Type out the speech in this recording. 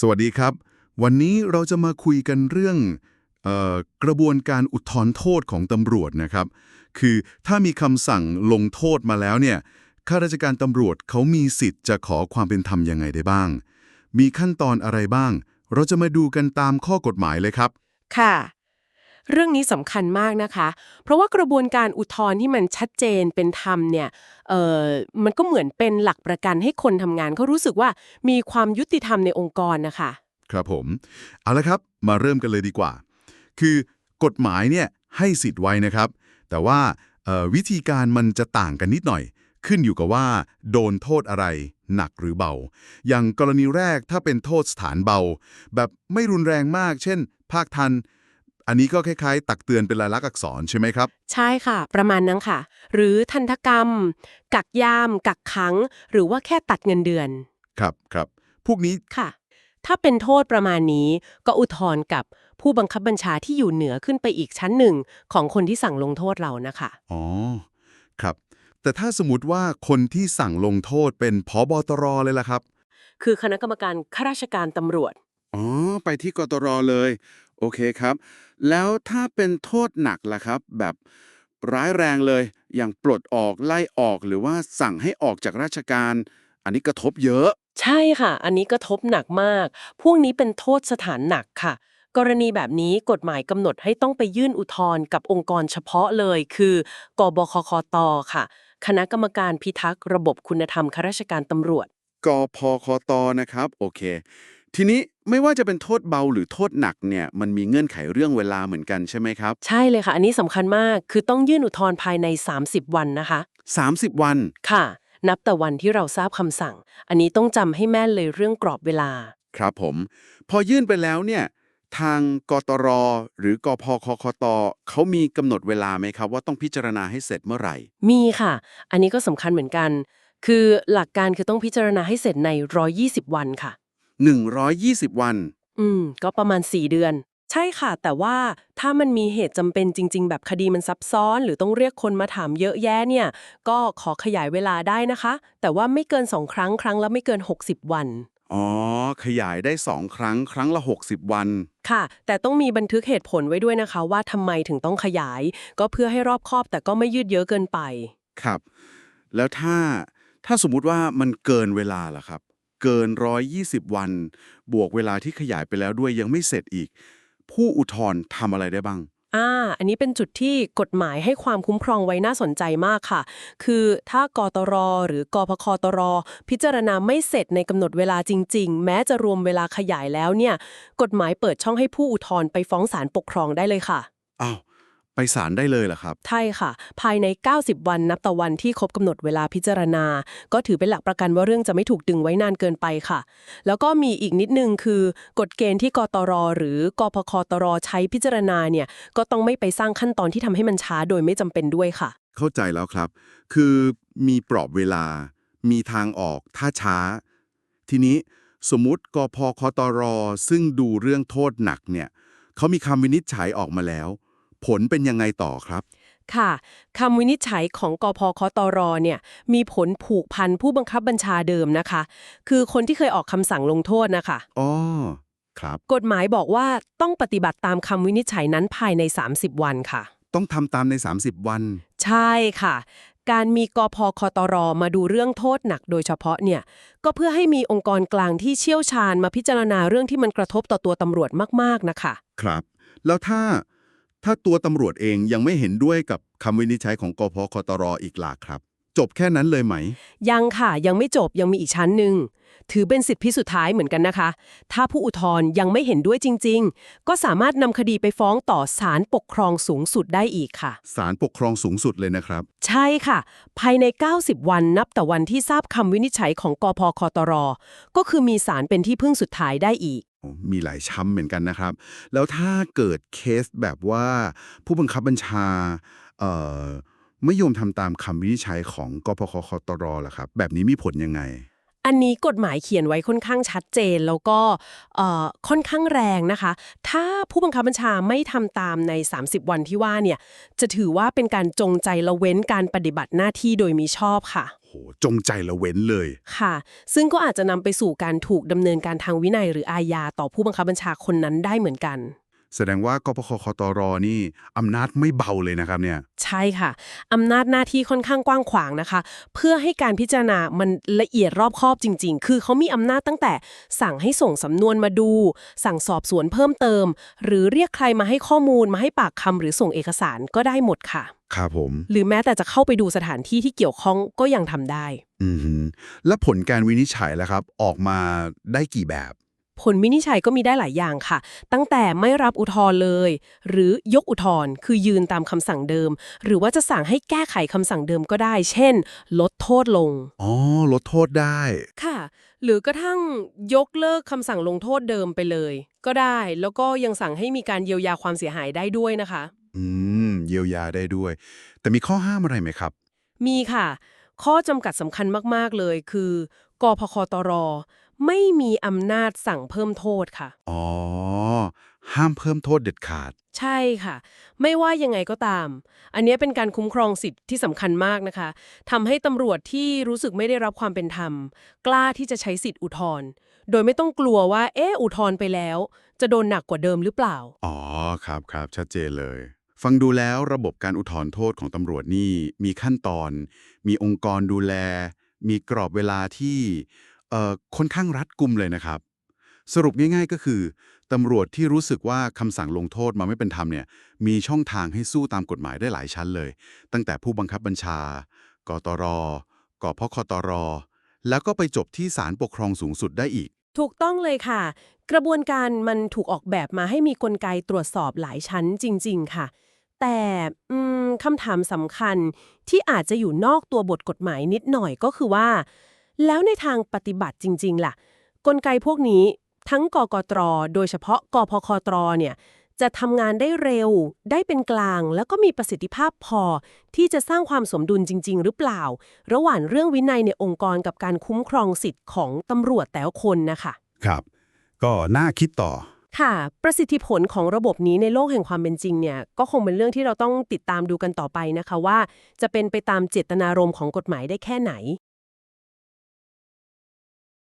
สวัสดีครับ วันนี้เราจะมาคุยกันเรื่องกระบวนการอุทธรณ์โทษของตำรวจนะครับ คือถ้ามีคำสั่งลงโทษมาแล้วเนี่ยข้าราชการตำรวจเขามีสิทธิ์จะขอความเป็นธรรมยังไงได้บ้าง มีขั้นตอนอะไรบ้าง เราจะมาดูกันตามข้อกฎหมายเลยครับ ค่ะ เรื่องนี้สำคัญมากนะคะ เพราะว่ากระบวนการอุทธรณ์ที่มันชัดเจนเป็นธรรมเนี่ยเอ่อมันก็เหมือนเป็นหลักประกันให้คนทำงานเขารู้สึกว่ามีความยุติธรรมในองค์กรนะคะ ครับผม เอาละครับมาเริ่มกันเลยดีกว่า คือกฎหมายเนี่ยให้สิทธิ์ไว้นะครับ แต่ว่าวิธีการมันจะต่างกันนิดหน่อย ขึ้นอยู่กับว่า โดนโทษอะไร หนักหรือเบา อย่างกรณีแรกถ้าเป็นโทษสถานเบา แบบไม่รุนแรงมาก เช่น ภาคทัน อันนี้ก็คล้ายๆ ตักเตือนเป็นลายลักษณ์อักษรใช่ไหมครับ ใช่ค่ะ ประมาณนั้นค่ะ หรือทันตกรรม กักยาม กักขัง หรือว่าแค่ตัดเงินเดือน ครับครับพวกนี้ค่ะ ถ้าเป็นโทษประมาณนี้ ก็อุทธรณ์กับผู้บังคับบัญชาที่อยู่เหนือขึ้นไปอีกชั้นหนึ่ง ของคนที่สั่งลงโทษเรานะคะ อ๋อ ครับ แต่ถ้าสมมติว่าคนที่สั่งลงโทษเป็นผอบตรเลยล่ะครับ คือคณะกรรมการข้าราชการตำรวจ อ๋อ ไปที่กตรเลย โอเคครับ แล้วถ้าเป็นโทษหนักล่ะครับ แบบร้ายแรงเลย อย่างปลดออกไล่ออกหรือว่าสั่งให้ออกจากราชการ อันนี้กระทบเยอะ ใช่ค่ะ อันนี้กระทบหนักมาก พวกนี้เป็นโทษสถานหนักค่ะ กรณีแบบนี้กฎหมายกำหนดให้ต้องไปยื่นอุทธรณ์กับองค์กรเฉพาะเลย คือกบคคตค่ะ คณะกรรมการพิทักษ์ระบบคุณธรรมข้าราชการตำรวจ กพคตนะครับ โอเค ทีนี้ ไม่ว่าจะเป็นโทษเบาหรือโทษหนักเนี่ยมันมีเงื่อนไขเรื่องเวลาเหมือนกันใช่ไหมครับ ใช่เลยค่ะ อันนี้สำคัญมากคือต้องยื่นอุทธรณ์ภายใน 30 วันนะคะ 30 วัน ค่ะ นับแต่วันที่เราทราบคำสั่ง อันนี้ต้องจำให้แม่นเลยเรื่องกรอบเวลา ครับผม พอยื่นไปแล้วเนี่ยทางกตร หรือกพคคตเขามีกำหนดเวลาไหมครับว่าต้องพิจารณาให้เสร็จเมื่อไหร่ มีค่ะ อันนี้ก็สำคัญเหมือนกัน คือหลักการคือต้องพิจารณาให้เสร็จใน 120 วันค่ะ 120 วัน อืม ก็ประมาณ 4 เดือน ใช่ค่ะ แต่ว่าถ้ามันมีเหตุจำเป็นจริง ๆ แบบคดีมันซับซ้อน หรือต้องเรียกคนมาถามเยอะแยะเนี่ย ก็ขอขยายเวลาได้นะคะ แต่ว่าไม่เกิน 2 ครั้งครั้งละไม่เกิน 60 วัน อ๋อ ขยายได้ 2 ครั้งครั้งละ 60 วัน ค่ะ แต่ต้องมีบันทึกเหตุผลไว้ด้วยนะคะ ว่าทำไมถึงต้องขยาย ก็เพื่อให้รอบคอบแต่ก็ไม่ยืดเยอะเกินไป ครับ แล้วถ้าถ้าสมมุติว่ามันเกินเวลาล่ะครับ เกิน 120 วัน บวกเวลาที่ขยายไปแล้วด้วยยังไม่เสร็จอีก ผู้อุทธรณ์ทำอะไรได้บ้าง อ่า อันนี้เป็นจุดที่กฎหมายให้ความคุ้มครองไว้น่าสนใจมากค่ะ คือถ้ากตร หรือกพคตร พิจารณาไม่เสร็จในกำหนดเวลาจริง ๆ แม้จะรวมเวลาขยายแล้วเนี่ย กฎหมายเปิดช่องให้ผู้อุทธรณ์ไปฟ้องศาลปกครองได้เลยค่ะ อ้าว ไปศาลได้เลยเหรอครับ ใช่ค่ะ ภายใน 90 วันนับแต่วันที่ครบกำหนดเวลาพิจารณา ก็ถือเป็นหลักประกันว่าเรื่องจะไม่ถูกดึงไว้นานเกินไปค่ะ แล้วก็มีอีกนิดนึงคือกฎเกณฑ์ที่กตร หรือกพคตรใช้พิจารณาเนี่ยก็ต้องไม่ไปสร้างขั้นตอนที่ทำให้มันช้าโดยไม่จำเป็นด้วยค่ะ เข้าใจแล้วครับ คือมีปรอบเวลา มีทางออกถ้าช้า ทีนี้สมมุติกพคตร ซึ่งดูเรื่องโทษหนักเนี่ยเขามีคำวินิจฉัยออกมาแล้ว ผลเป็นยังไงต่อครับ ค่ะคำวินิจฉัยของกพคตรเนี่ยมีผลผูกพันผู้บังคับบัญชาเดิมนะคะ คือคนที่เคยออกคำสั่งลงโทษนะคะอ๋อครับกฎหมายบอกว่าต้องปฏิบัติตามคำวินิจฉัยนั้นภายใน 30 วันค่ะ ต้องทำตามใน 30 วัน ใช่ค่ะ การมีกพคตรมาดูเรื่องโทษหนักโดยเฉพาะเนี่ย ก็เพื่อให้มีองค์กรกลางที่เชี่ยวชาญมาพิจารณาเรื่องที่มันกระทบต่อตัวตำรวจมากๆนะคะ ครับ แล้วถ้า ถ้าตัวตำรวจเองยังไม่เห็นด้วยกับคำวินิจฉัยของกพคตรอีกล่ะครับ จบแค่นั้นเลยไหม ยังค่ะยังไม่จบยังมีอีกชั้นหนึ่งถือเป็นสิทธิพิสุดท้ายเหมือนกันนะคะ ถ้าผู้อุทธรณ์ยังไม่เห็นด้วยจริง ๆ ก็สามารถนำคดีไปฟ้องต่อศาลปกครองสูงสุดได้อีกค่ะ ศาลปกครองสูงสุดเลยนะครับ ใช่ค่ะ ภายใน 90 วันนับแต่วันที่ทราบคำวินิจฉัยของกพคตร ก็คือมีศาลเป็นที่พึ่งสุดท้ายได้อีก มีหลายช้ำเหมือนกันนะครับ แล้วถ้าเกิดเคสแบบว่าผู้บังคับบัญชาไม่ยอมทำตามคำวินิจฉัยของกพคคตรล่ะครับ แบบนี้มีผลยังไง อันนี้กฎหมายเขียนไว้ค่อนข้างชัดเจน แล้วก็ค่อนข้างแรงนะคะ ถ้าผู้บังคับบัญชาไม่ทำตามใน 30 วันที่ว่าเนี่ยจะถือว่าเป็นการจงใจละเว้นการปฏิบัติหน้าที่โดยมิชอบค่ะ จงใจละเว้นเลย ค่ะ ซึ่งก็อาจจะนำไปสู่การถูกดำเนินการทางวินัยหรืออาญาต่อผู้บังคับบัญชาคนนั้นได้เหมือนกัน แสดงว่ากปคคตรนี่อำนาจไม่เบาเลยนะครับเนี่ย ใช่ค่ะ อำนาจหน้าที่ค่อนข้างกว้างขวางนะคะ เพื่อให้การพิจารณามันละเอียดรอบคอบจริง ๆ คือเขามีอำนาจตั้งแต่สั่งให้ส่งสำนวนมาดู สั่งสอบสวนเพิ่มเติม หรือเรียกใครมาให้ข้อมูลมาให้ปากคำหรือส่งเอกสารก็ได้หมดค่ะ ครับผม หรือแม้แต่จะเข้าไปดูสถานที่ที่เกี่ยวข้องก็ยังทำได้ อือหือและผลการวินิจฉัยแล้วครับ ออกมาได้กี่แบบ ผลวินิจฉัยก็มีได้หลายอย่างค่ะ ตั้งแต่ไม่รับอุทธรณ์เลย หรือยกอุทธรณ์คือยืนตามคำสั่งเดิม หรือว่าจะสั่งให้แก้ไขคำสั่งเดิมก็ได้ เช่น ลดโทษลง อ๋อ ลดโทษได้ ค่ะ หรือกระทั่งยกเลิกคำสั่งลงโทษเดิมไปเลย ก็ได้ แล้วก็ยังสั่งให้มีการเยียวยาความเสียหายได้ด้วยนะคะ อืม เยียวยาได้ด้วย แต่มีข้อห้ามอะไรไหมครับ มีค่ะ ข้อจำกัดสำคัญมากๆเลย คือกพคตร ไม่มีอำนาจสั่งเพิ่มโทษค่ะ อ๋อ ห้ามเพิ่มโทษเด็ดขาด ใช่ค่ะ ไม่ว่ายังไงก็ตาม อันเนี้ยเป็นการคุ้มครองสิทธิ์ที่สำคัญมากนะคะทำให้ตำรวจที่รู้สึกไม่ได้รับความเป็นธรรม กล้าที่จะใช้สิทธิ์อุทธรณ์โดยไม่ต้องกลัวว่าเอออุทธรณ์ไปแล้ว จะโดนหนักกว่าเดิมหรือเปล่า อ๋อครับครับชัดเจนเลย ฟังดูแล้วระบบการอุทธรณ์โทษของตำรวจนี่มีขั้นตอน มีองค์กรดูแล มีกรอบเวลาที่เอ่อ ค่อนข้างรัดกุมเลยนะครับ สรุปง่าย ๆ ก็คือตำรวจที่รู้สึกว่าคำสั่งลงโทษมาไม่เป็นธรรมเนี่ยมีช่องทางให้สู้ตามกฎหมายได้หลายชั้นเลย ตั้งแต่ผู้บังคับบัญชากตรกพคตร แล้วก็ไปจบที่ศาลปกครองสูงสุดได้อีก ถูกต้องเลยค่ะ กระบวนการมันถูกออกแบบมาให้มีกลไกตรวจสอบหลายชั้นจริง ๆ ค่ะ แต่คำถามสำคัญที่อาจจะอยู่นอกตัวบทกฎหมายนิดหน่อยก็คือว่า แล้วในทางปฏิบัติจริง ๆ ล่ะ กลไกพวกนี้ทั้งกกตร โดยเฉพาะกพคตรเนี่ยจะทำงานได้เร็ว ได้เป็นกลาง แล้วก็มีประสิทธิภาพพอ ที่จะสร้างความสมดุลจริง ๆ หรือเปล่า ระหว่างเรื่องวินัยในองค์กรกับการคุ้มครองสิทธิ์ของตำรวจแต่ละคนนะคะครับ ก็น่าคิดต่อค่ะ ประสิทธิผลของระบบนี้ในโลกแห่งความเป็นจริงเนี่ยก็คงเป็นเรื่องที่เราต้องติดตามดูกันต่อไปนะคะว่า จะเป็นไปตามเจตนารมณ์ของกฎหมายได้แค่ไหน